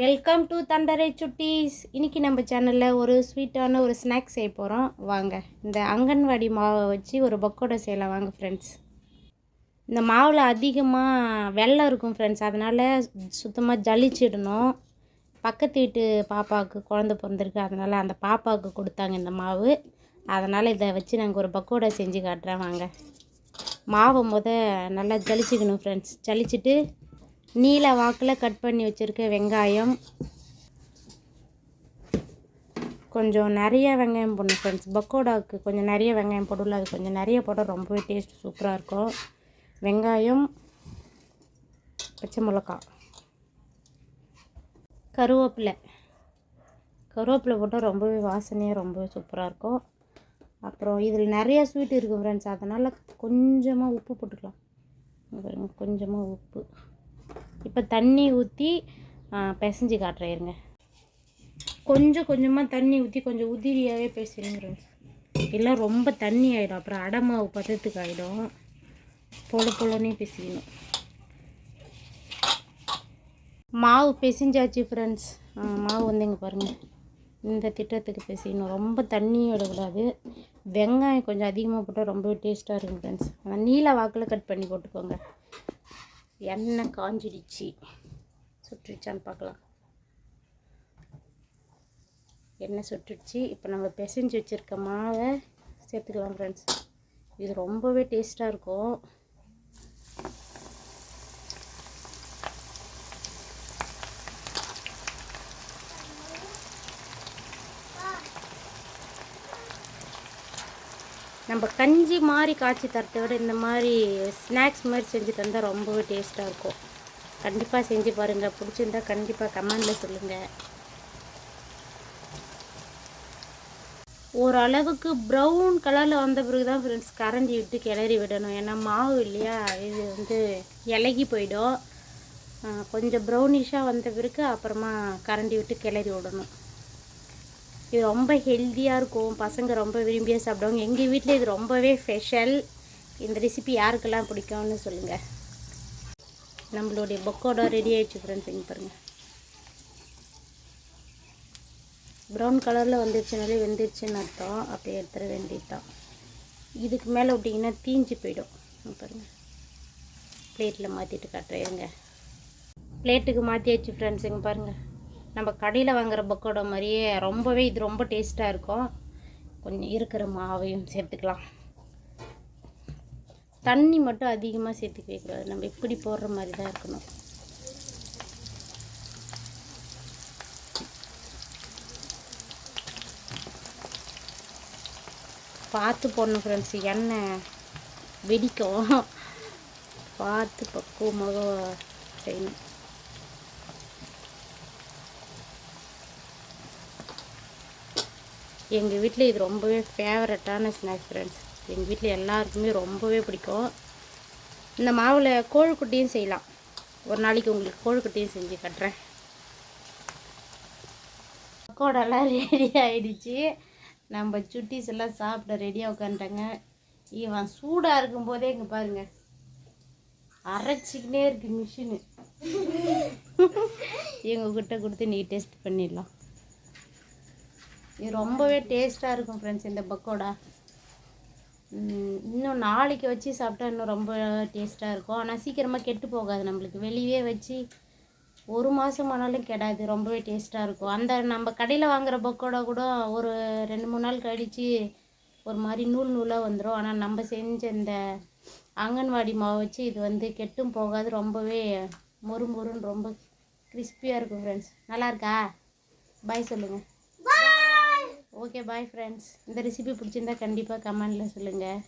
Welcome to Thandarai சுட்டீஸ் இன்றைக்கி நம்ம சேனலில் ஒரு ஸ்வீட்டான ஒரு ஸ்நாக்ஸ் செய்ய போகிறோம் வாங்க இந்த அங்கன்வாடி மாவை வச்சு ஒரு பக்கோடை செய்யலாம். வாங்க ஃப்ரெண்ட்ஸ் இந்த மாவில் அதிகமாக வெள்ளம் இருக்கும் ஃப்ரெண்ட்ஸ் அதனால் சுத்தமாக ஜலிச்சிடணும். பக்கத்து வீட்டு பாப்பாவுக்கு குழந்த பிறந்திருக்கு. அதனால் அந்த பாப்பாவுக்கு கொடுத்தாங்க இந்த மாவு. அதனால் இதை வச்சு நாங்கள் ஒரு பக்கோடை செஞ்சு காட்டுறேன். வாங்க. மாவை முத நல்லா ஜலிச்சுக்கணும் ஃப்ரெண்ட்ஸ் ஜலிச்சுட்டு நீல வாக்கில் கட் பண்ணி வச்சுருக்க வெங்காயம். கொஞ்சம் நிறைய வெங்காயம் போடணும் ஃப்ரெண்ட்ஸ் பக்கோடாவுக்கு கொஞ்சம் நிறைய வெங்காயம் போடல அது கொஞ்சம் நிறைய போட்டால் ரொம்பவே டேஸ்ட் சூப்பராக இருக்கும். வெங்காயம் பச்சை மிளகா கருவேப்பிலை. கருவேப்பிலை போட்டால் ரொம்பவே வாசனையாக ரொம்பவே சூப்பராக இருக்கும். அப்புறம் இதில் நிறைய ஸ்வீட் இருக்குது ஃப்ரெண்ட்ஸ் அதனால் கொஞ்சமாக உப்பு போட்டுக்கலாம். கொஞ்சமாக உப்பு. இப்போ தண்ணி ஊற்றி பிசைஞ்சு காட்டுறேன் இருங்க கொஞ்சம் கொஞ்சமாக தண்ணி ஊற்றி கொஞ்சம் உதிரியாகவே பேசிடுங்க எல்லாம் இல்லை ரொம்ப தண்ணி ஆகிடும் அப்புறம் அடை மாவு பதத்துக்கு ஆகிடும் பொல பொலன்னே பிசிக்கணும். மாவு பிசைஞ்சாச்சு ஃப்ரெண்ட்ஸ் மாவு வந்து இங்கே பாருங்கள் இந்த திட்டத்துக்கு பிசையணும் ரொம்ப தண்ணியும் விடக்கூடாது. வெங்காயம் கொஞ்சம் அதிகமாக போட்டால் ரொம்பவே டேஸ்ட்டாக இருக்கும் ஃப்ரெண்ட்ஸ் ஆனால் நீல வாக்கில் கட் பண்ணி போட்டுக்கோங்க. எண்ணெய் காஞ்சிடுச்சு. சுட்டுருச்சான்னு பார்க்கலாம். எண்ணெய் சுட்டுடுச்சு. இப்போ நம்ம பிசைஞ்சு வச்சுருக்க மாவை சேர்த்துக்கலாம் ஃப்ரெண்ட்ஸ் இது ரொம்பவே டேஸ்ட்டாக இருக்கும். நம்ம கஞ்சி மாதிரி காய்ச்சி தரத்தை விட இந்த மாதிரி ஸ்நாக்ஸ் மாதிரி செஞ்சு தந்தால் ரொம்பவே டேஸ்ட்டாக இருக்கும். கண்டிப்பாக செஞ்சு பாருங்கள் பிடிச்சிருந்தா கண்டிப்பாக கமெண்டில் சொல்லுங்கள் ஓரளவுக்கு ப்ரௌன் கலரில் வந்த பிறகு தான் ஃப்ரெண்ட்ஸ் கரண்டி விட்டு கிளறி விடணும். ஏன்னா மாவு இல்லையா? இது வந்து இலகி போயிடும். கொஞ்சம் ப்ரௌனிஷாக வந்த பிறகு அப்புறமா கரண்டி விட்டு கிளறி விடணும். இது ரொம்ப ஹெல்த்தியாக இருக்கும். பசங்க ரொம்ப விரும்பியாக சாப்பிடுவாங்க. எங்கள் வீட்டில் இது ரொம்பவே ஸ்பெஷல் இந்த ரெசிபி யாருக்கெல்லாம் பிடிக்கும்னு சொல்லுங்கள் நம்மளுடைய பொக்கோடா ரெடி ஆகிடுச்சு ஃப்ரெண்ட்ஸ் இங்கே பாருங்கள் ப்ரௌன் கலரில் வந்துருச்சுனாலே வெந்துருச்சுன்னு அர்த்தம். அப்படியே எடுத்துட வேண்டியதுதான். இதுக்கு மேலே விட்டிங்கன்னா தீஞ்சு போயிடும். பாருங்கள் பிளேட்டில் மாற்றிட்டு காட்டுறேங்க பிளேட்டுக்கு மாற்றியாச்சு ஃப்ரெண்ட்ஸ் இங்கே பாருங்கள் நம்ம கடையில் வாங்குற பக்கோடா மாதிரியே ரொம்பவே இது ரொம்ப டேஸ்ட்டாக இருக்கும். கொஞ்சம் இருக்கிற மாவையும் சேர்த்துக்கலாம். தண்ணி மட்டும் அதிகமாக சேர்த்துக்கவே கூடாது நம்ம இப்படி போடுற மாதிரி தான் இருக்கணும். பார்த்து போடணும் ஃப்ரெண்ட்ஸ் எண்ணெய் வெடிக்கும். பார்த்து பக்குவமாக செய்யணும். எங்கள் வீட்டில் இது ரொம்பவே ஃபேவரட்டான ஸ்நாக்ஸ் ஃப்ரெண்ட்ஸ் எங்கள் வீட்டில் எல்லாருக்குமே ரொம்பவே பிடிக்கும். இந்த மாவில் கோழிக்குட்டியும் செய்யலாம். ஒரு நாளைக்கு உங்களுக்கு கோழிக்குட்டியும் செஞ்சு கட்டுறேன். பக்கோடெல்லாம் ரெடி ஆகிடுச்சு நம்ம சுட்டிஸ் எல்லாம் சாப்பிட ரெடியாக உட்காந்துட்டாங்க. இவன் சூடாக இருக்கும்போதே இங்கே பாருங்க. அரைச்சிக்கினே இருக்கு மிஷினு இவங்கக்கிட்ட கொடுத்து நீ டெஸ்ட் பண்ணிடலாம். இது ரொம்பவே டேஸ்ட்டாக இருக்கும் ஃப்ரெண்ட்ஸ் இந்த பக்கோடா. இன்னும் நாளைக்கு வச்சு சாப்பிட்டா இன்னும் ரொம்ப டேஸ்ட்டாக இருக்கும். ஆனால் சீக்கிரமாக கெட்டு போகாது நம்மளுக்கு. வெளியே வச்சு ஒரு மாதம் ஆனாலும் கெடாது. ரொம்பவே டேஸ்ட்டாக இருக்கும். அந்த நம்ம கடையில் வாங்குற பக்கோடா கூட ஒரு ரெண்டு மூணு நாள் கழித்து ஒரு மாதிரி நூல் நூலாக வந்துடும் ஆனால் நம்ம செஞ்ச இந்த அங்கன்வாடி மாவு வச்சு இது வந்து கெட்டும் போகாது. ரொம்பவே மொறு மொறுன்னு ரொம்ப கிறிஸ்பியாக இருக்கும் ஃப்ரெண்ட்ஸ் நல்லா இருக்கா? பாய் சொல்லுங்கள் ஓகே பாய் ஃப்ரெண்ட்ஸ் இந்த ரெசிபி பிடிச்சிருந்தா கண்டிப்பாக கமெண்டில் சொல்லுங்கள்